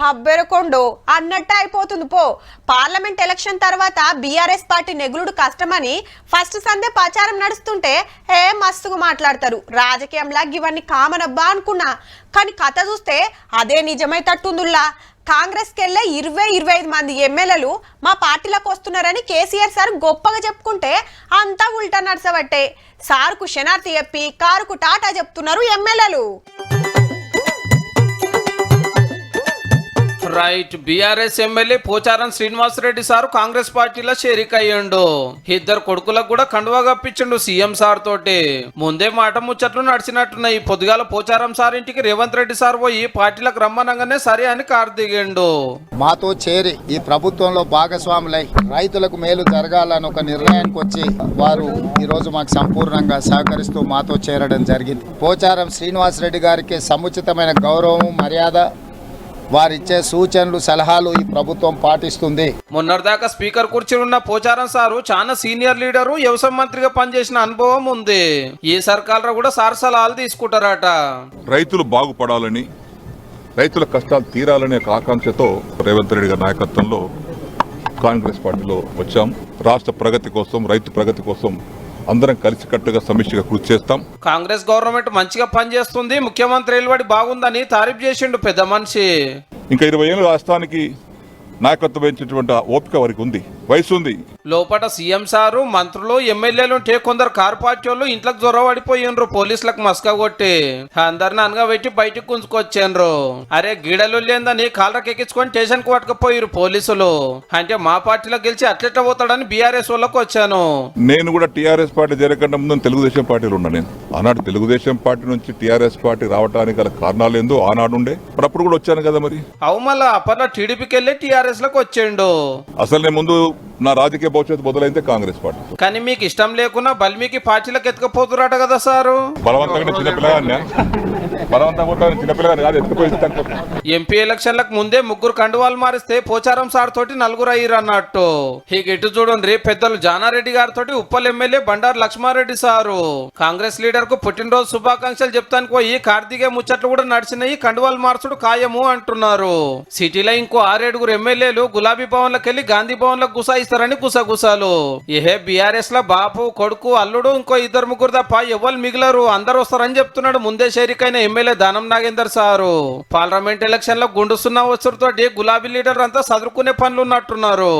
హబ్బెరకొండో అన్నట్టు అయిపోతుంది పో. పార్లమెంట్ ఎలక్షన్ తర్వాత బీఆర్ఎస్ పార్టీ నెగులుడు కష్టమని ఫస్ట్ సందే ప్రచారం నడుస్తుంటే ఏ మస్తుగా మాట్లాడతారు. రాజకీయంలా ఇవన్నీ కామన్ అబ్బా అనుకున్నా. కానీ కథ చూస్తే అదే నిజమైతట్టుందిలా కాంగ్రెస్ కెళ్ళే ఇరవై ఇరవై ఐదు మంది ఎమ్మెల్యేలు మా పార్టీలోకి వస్తున్నారని కేసీఆర్ సార్ గొప్పగా చెప్పుకుంటే అంతా ఉల్టా నడసబట్టే. సార్కు శనార్థి చెప్పి కారుకు టాటా చెప్తున్నారు ఎమ్మెల్యేలు. Right. BRS MLA Pocharam Srinivasa Reddy sir Congress పార్టీలో చేరిక అయ్యిండు ఇద్దరు కొడుకులకు కూడా కండువా కప్పించిండు సీఎం సార్ తోటి. ముందే మాట ముచ్చట్లు నడిచినట్టున్నాయి. పొద్దుగాల పోచారం సార్ ఇంటికి రేవంత్ రెడ్డి సార్ పోయి పార్టీలకు రమ్మనంగానే సరే అని కారు దిగిండు. మాతో చేరి ఈ ప్రభుత్వంలో భాగస్వాములై రైతులకు మేలు జరగాలని ఒక నిర్ణయానికి వచ్చి వారు ఈరోజు మాకు సంపూర్ణంగా సహకరిస్తూ మాతో చేరడం జరిగింది. పోచారం శ్రీనివాసరెడ్డి గారికి సముచితమైన గౌరవం మర్యాద వారిచ్చే సూచనలు సలహాలు ఈ ప్రభుత్వం పాటిస్తుంది. మొన్నటిదాకా స్పీకర్ కుర్చీలో ఉన్న పోచారం సారు చాలా సీనియర్ లీడరు వ్యవసాయ మంత్రిగా పనిచేసిన అనుభవం ఉంది. ఈ సర్కార్ కూడా సార్ సలహాలు తీసుకుంటారట. రైతులు బాగుపడాలని రైతుల కష్టాలు తీరాలనే ఒక ఆకాంక్షతో రేవంత్ రెడ్డి గారి నాయకత్వంలో కాంగ్రెస్ పార్టీలో వచ్చాం. రాష్ట్ర ప్రగతి కోసం రైతు ప్రగతి కోసం అందరం కలిసికట్టుగా సమిష్టిగా కృషి చేస్తాం. కాంగ్రెస్ గవర్నమెంట్ మంచిగా పనిచేస్తుంది ముఖ్యమంత్రి నిలబడి బాగుందని తారీఫ్ చేసిండు పెద్ద మనిషి. ఇంకా ఇరవై ఏళ్ళు రాష్ట్రానికి నాయకత్వం వహించినటువంటి ఓపిక వారికి ఉంది వయసు ఉంది. లోపల సీఎం సారు మంత్రులు ఎమ్మెల్యేలు ఉంటే కొందరు కారు పార్టీ వాళ్ళు ఇంట్లోకి జొరవడిపోయిండ్రు పోలీసులకు మస్క కొట్టి అందరిని అనగా పెట్టి బయటికి గుంజుకొచ్చిండ్రు అరే గీడలు లేదని కాళ్ళకి ఎక్కించుకొని స్టేషన్కు పట్టుకుపోయారు పోలీసులు. అంటే మా పార్టీలో గెలిచి అట్లెట్ట పోతాడని బీఆర్ఎస్ వాళ్ళకి వచ్చాను. నేను కూడా టీఆర్ఎస్ పార్టీ చేరకుండా ముందు తెలుగుదేశం పార్టీలో ఉన్నా నేను. ఆనాడు తెలుగుదేశం పార్టీ నుంచి టీఆర్ఎస్ పార్టీ రావడానికి గల కారణాలు ఏందో ఆనాడు ఉండే. మరి అప్పుడు కూడా వచ్చాను కదా మరి. అవు మళ్ళా అప్పట్లో టీడీపీకి వెళ్ళి టీఆర్ఎస్లకు వచ్చిండు అసలు నేను ముందు నా రాజకీయ భవిష్యత్తు మొదలైతే కాంగ్రెస్ పార్టీ. కానీ మీకు ఇష్టం లేకున్నా బల్మీకి పార్టీలకు ఎత్తుకపోతురాట కదా సారు? బలవంతంగా తక్కువ ఎంపీ ఎలక్షన్లకు ముందే ముగ్గురు కండువాలు మారిస్తే పోచారం సార్ తోటి నలుగురు అయ్యారు అన్నట్టు. ఇక ఇటు చూడండి పెద్దలు జానారెడ్డి గారితో ఉప్పల్ ఎమ్మెల్యే బండారు లక్ష్మారెడ్డి సారు. కాంగ్రెస్ లీడర్కు పుట్టినరోజు శుభాకాంక్షలు చెప్తానికి పోయి కార్తీకే ముచ్చట్లు కూడా నడిచినాయి కండువాలు మార్చుడు ఖాయము అంటున్నారు. సిటీలో ఇంకో ఆరేడుగురు ఎమ్మెల్యేలు గులాబీ భవన్లకు వెళ్ళి గాంధీ భవన్లకు చేస్తారని గుసగుసాలు. ఏహే బీఆర్ఎస్ లా బాపు కొడుకు అల్లుడు ఇంకో ఇద్దరు ముగ్గురు తప్ప ఎవరు మిగిలరు. అందరు వస్తారని చెప్తున్నాడు ముందే చేరికైన MLA Danam Nagender sir. Parliament ఎలక్షన్లో గుండుస్తున్న సున్నా గులాబీ లీడర్ అంతా చదువుకునే పనులు ఉన్నట్టున్నారు